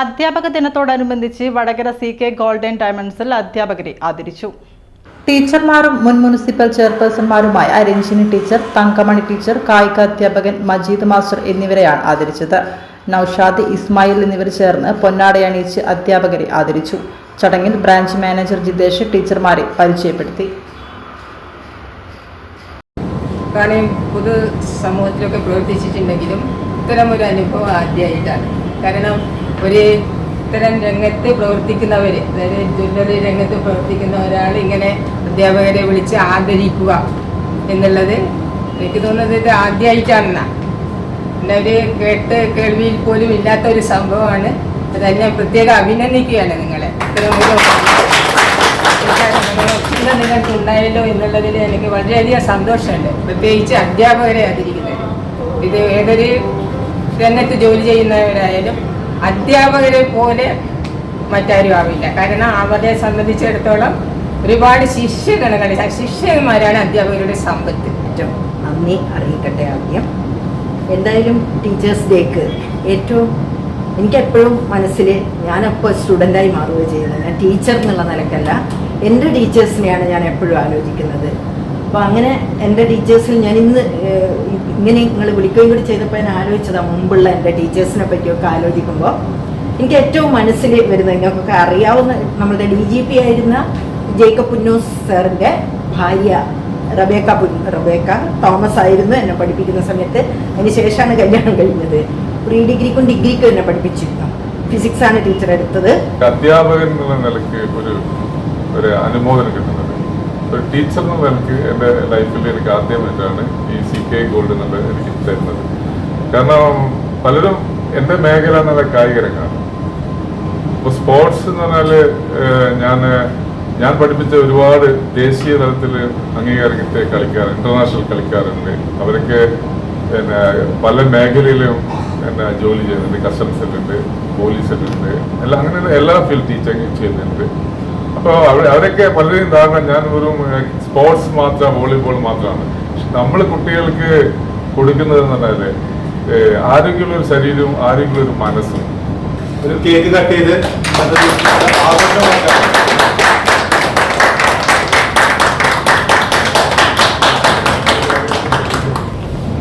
അധ്യാപക ദിനത്തോടനുബന്ധിച്ച് Vadakara C K golden ഡയമണ്ട്സിൽ അധ്യാപകരെ ആദരിച്ചു. ടീച്ചർമാരും മുൻ മുനിസിപ്പൽ ചെയർപേഴ്സൺമാരുമായ രഞ്ജിനി ടീച്ചർ തങ്കമണി ടീച്ചർ കായിക അധ്യാപകൻ മജീദ് മാസ്റ്റർ എന്നിവരെയാണ് ആദരിച്ചത്. നൌഷാദ് ഇസ്മായിൽ എന്നിവർ ചേർന്ന് പൊന്നാടയണിയിച്ച് അധ്യാപകരെ ആദരിച്ചു. ചടങ്ങിൽ ബ്രാഞ്ച് മാനേജർ ജിതേഷ് ടീച്ചർമാരെ പരിചയപ്പെടുത്തി. കാരണം പൊതു സമൂഹത്തിലൊക്കെ പ്രവർത്തിച്ചിട്ടുണ്ടെങ്കിലും ഇത്തരം ഒരു അനുഭവം ആദ്യമായിട്ടാണ് കാരണം ഒരു ഇത്തരം രംഗത്ത് പ്രവർത്തിക്കുന്നവർ അതായത് ജ്വല്ലറി രംഗത്ത് പ്രവർത്തിക്കുന്ന ഒരാൾ ഇങ്ങനെ അധ്യാപകരെ വിളിച്ച് ആദരിക്കുക എന്നുള്ളത് എനിക്ക് തോന്നുന്നത് ഇത് ആദ്യമായിട്ടാണെന്നാണ് പിന്നെ ഒരു കേട്ട് കേൾവിയിൽ പോലും ഇല്ലാത്ത ഒരു സംഭവമാണ്. അത് ഞാൻ പ്രത്യേകം അഭിനന്ദിക്കുകയാണ് നിങ്ങളെ. നിങ്ങൾക്ക് ഉണ്ടായല്ലോ എന്നുള്ളതിൽ എനിക്ക് വളരെയധികം സന്തോഷമുണ്ട്. പ്രത്യേകിച്ച് അധ്യാപകരെ ആദരിക്കുന്നത് ഇത് ഏതൊരു രംഗത്ത് ജോലി ചെയ്യുന്നവരായാലും അധ്യാപകരെ പോലെ മറ്റാരും ആവില്ല. കാരണം അവരെ സംബന്ധിച്ചിടത്തോളം ഒരുപാട് ശിഷ്യഗണങ്ങൾ ശിഷ്യന്മാരാണ് അധ്യാപകരുടെ സമ്പത്ത്. നന്ദി അറിയിക്കട്ടെ ആദ്യം. എന്തായാലും ടീച്ചേഴ്സ് ഡേക്ക് ഏറ്റവും എനിക്കെപ്പോഴും മനസ്സിൽ ഞാനപ്പോൾ സ്റ്റുഡന്റായി മാറുകയോ ചെയ്യുന്നത്. ഞാൻ ടീച്ചർ എന്നുള്ള നിലക്കല്ല. എന്റെ ടീച്ചേഴ്സിനെയാണ് ഞാൻ എപ്പോഴും ആലോചിക്കുന്നത്. അപ്പോൾ അങ്ങനെ എന്റെ ടീച്ചേഴ്സിൽ ഞാൻ ഇന്ന് ഇങ്ങനെ നിങ്ങൾ വിളിക്കുകയും കൂടി ചെയ്തപ്പോൾ ഞാൻ ആലോചിച്ചതാണ് മുമ്പുള്ള എന്റെ ടീച്ചേഴ്സിനെ പറ്റിയൊക്കെ ആലോചിക്കുമ്പോൾ എനിക്ക് ഏറ്റവും മനസ്സിൽ വരുന്നത് നിങ്ങൾക്കൊക്കെ അറിയാവുന്ന നമ്മളുടെ ഡി ജി പി ആയിരുന്ന ജേക്കബ് പുന്നൂസ് സാറിന്റെ ഭാര്യ റബേക്ക പുൻ റബേക്ക തോമസ് ആയിരുന്നു എന്നെ പഠിപ്പിക്കുന്ന സമയത്ത്. അതിന് ശേഷമാണ് കല്യാണം കഴിഞ്ഞത്. പ്രീ ഡിഗ്രിക്കും ഡിഗ്രിക്കും എന്നെ പഠിപ്പിച്ചിരുന്നു. ഫിസിക്സ് ആണ് ടീച്ചർ എടുത്തത്. അധ്യാപകൻ എന്നുള്ള നിലയ്ക്ക് ഒരു ഒരു അനുമോദനം കിട്ടുന്നത് ഒരു ടീച്ചർ എന്ന നിലയ്ക്ക് എന്റെ ലൈഫിൽ എനിക്ക് ആദ്യമായിട്ടാണ് ഈ സി കെ ഗോൾഡ് എന്നുള്ളത് എനിക്ക് തരുന്നത്. കാരണം പലരും എന്റെ മേഖല എന്നുള്ള കായിക രംഗമാണ് ഇപ്പോൾ സ്പോർട്സ് എന്ന് പറഞ്ഞാൽ ഞാൻ ഞാൻ പഠിപ്പിച്ച ഒരുപാട് ദേശീയ തലത്തിൽ അംഗീകാരം കിട്ടിയ കളിക്കാർ ഇന്റർനാഷണൽ കളിക്കാറുണ്ട് അവരൊക്കെ പിന്നെ പല മേഖലയിലും പിന്നെ ജോലി ചെയ്യുന്നുണ്ട്. കസ്റ്റംസിലുണ്ട് പോലീസിലുണ്ട് എല്ലാം അങ്ങനെ എല്ലാ ഫീൽഡ് ടീച്ചിങ് ചെയ്യുന്നുണ്ട്. അപ്പോൾ അവിടെ അവരൊക്കെ പലരെയും ധാരണ ഞാൻ ഒരു സ്പോർട്സ് മാത്രം വോളിബോൾ മാത്രമാണ്. നമ്മൾ കുട്ടികൾക്ക് കൊടുക്കുന്നത് എന്ന് പറഞ്ഞാൽ ആരോഗ്യമുള്ള ഒരു ശരീരവും ആരോഗ്യമുള്ള ഒരു മനസ്സും. ഒരു കേക്ക് കട്ട് ചെയ്ത്